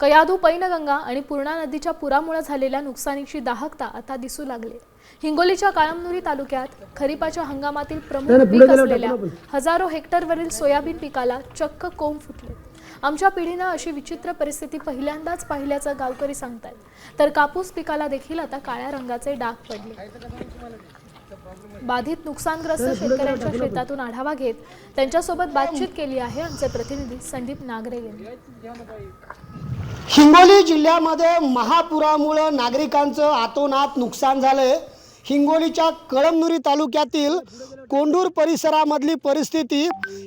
कयाधू पैनगंगा आणि पूर्णा नदीच्या पुरामुळे झालेल्या नुकसानीची दाहकता आता दिसू लागली. हिंगोलीच्या काळमनुरी तालुक्यात खरीपाच्या हंगामातील प्रमुख पीक असलेल्या हजारो हेक्टरवरील सोयाबीन पिकाला चक्क कोंब फुटले. आमच्या पिढीनं अशी विचित्र परिस्थिती पहिल्यांदाच पाहिल्याचं गावकरी सांगतायत. तर कापूस पिकाला देखील आता काळ्या रंगाचे डाग पडले. बाधित नुकसानग्रस्त शेतकऱ्यांच्या शेतातून आढावा घेत त्यांच्यासोबत बातचीत केली आहे आमचे प्रतिनिधी संदीप नागरे यांनी. हिंगोली जिल्ह्यामध्ये महापुरामुळं नागरिकांचं आतोनात नुकसान झालंय. हिंगोलीच्या कळमनुरी तालुक्यातील कोंडूर परिसरामधली परिस्थिती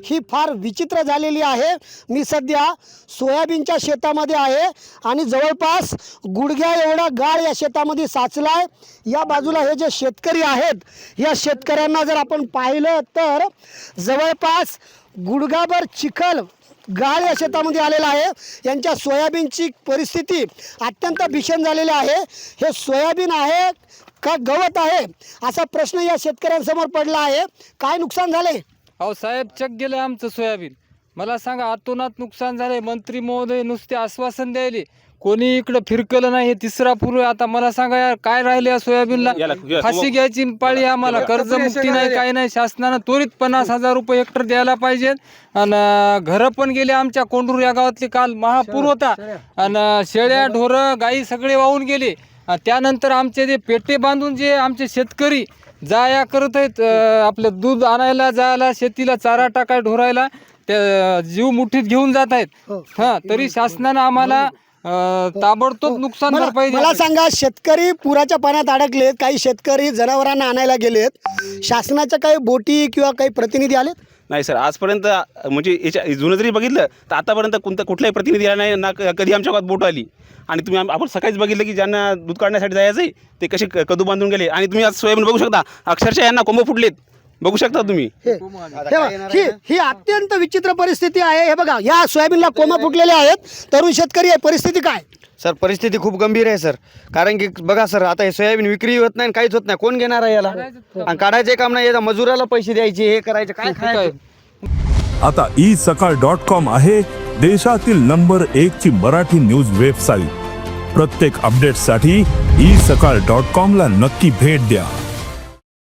ही फार विचित्र झालेली आहे. मी सध्या सोयाबीनच्या शेतामध्ये आहे आणि जवळपास गुडघ्या एवढा गाळ या शेतामध्ये साचला आहे या बाजूला हे जे शेतकरी आहेत या शेतकऱ्यांना जर आपण पाहिलं तर जवळपास गुडघाभर चिखल गाळ या शेतामध्ये आलेला आहे. यांच्या सोयाबीनची परिस्थिती अत्यंत भीषण झालेली आहे. हे सोयाबीन आहे का गवत आहे? असा प्रश्न या शेतकऱ्यांसमोर पडला आहे. काय नुकसान झाले? अहो साहेब चक गेलं आमचं सोयाबीन. मला सांगा अतोनात नुकसान झाले मंत्री महोदय नुसते आश्वासन द्यायले. कोणी इकडं फिरकलं नाही हे तिसरा पूर्व. आता मला सांगा यार काय राहिले या सोयाबीनला? याला- फाशी घ्यायची पाळी आम्हाला. कर्जमुक्ती नाही काही नाही. शासनानं त्वरित पन्नास हजार रुपये हेक्टर द्यायला पाहिजेत आणि घरं पण गेले आमच्या कोंडूर या गावातले. काल महापूर होता. आणि शेळ्या ढोरं गाई सगळे वाहून गेले. आणि त्यानंतर आमचे जे पेटे बांधून जे आमचे शेतकरी जाया करत आहेत अं, आपलं दूध आणायला जायला शेतीला चारा टाकाय ढोरायला त्या जीव मुठीत घेऊन जात आहेत. हा. तरी शासनानं आम्हाला अं, ताबडतोब नुकसान मला भरपाई मला द्यावी. सांगा शेतकरी पुराच्या पाण्यात अडकलेत काही शेतकरी जनावरांना आणायला गेलेत. शासनाच्या काही बोटी किंवा काही प्रतिनिधी आलेत? नाही सर आजपर्यंत म्हणजे याच्या जुनं जरी बघितलं तर आतापर्यंत कोणता कुठलाही प्रतिनिधी आला नाही ना क- कधी आमच्या गावात बोट आली. आणि तुम्ही आम- आपण सकाळीच बघितलं की ज्यांना दूध काढण्यासाठी जायचं आहे ते कसे क- कदू बांधून गेले. आणि तुम्ही आज सोयाबीन बघू शकता अक्षरशः यांना कोंब फुटलेत. बघू शकता तुम्ही. हे हे बघा, ही ही अत्यंत विचित्र परिस्थिती आहे. हे बघा या सोयाबीनला कोंब फुटलेले आहेत. तरुण शेतकरी आहे. परिस्थिती काय? सर परिस्थिती खूप गंभीर आहे सर. कारण की बघा सर आता हे सोयाबीन विक्री होत नाही काहीच होत नाही. कोण घेणार आहे याला? आणि काढायचे काम नाही याचा मजुराला पैसे द्यायचे हे करायचे काय काय? खायचं? आता ई सकाळ डॉट कॉम आहे देशातील नंबर एक ची मराठी न्यूज वेबसाईट प्रत्येक अपडेटसाठी ई सकाळ डॉट कॉम ला नक्की भेट द्या.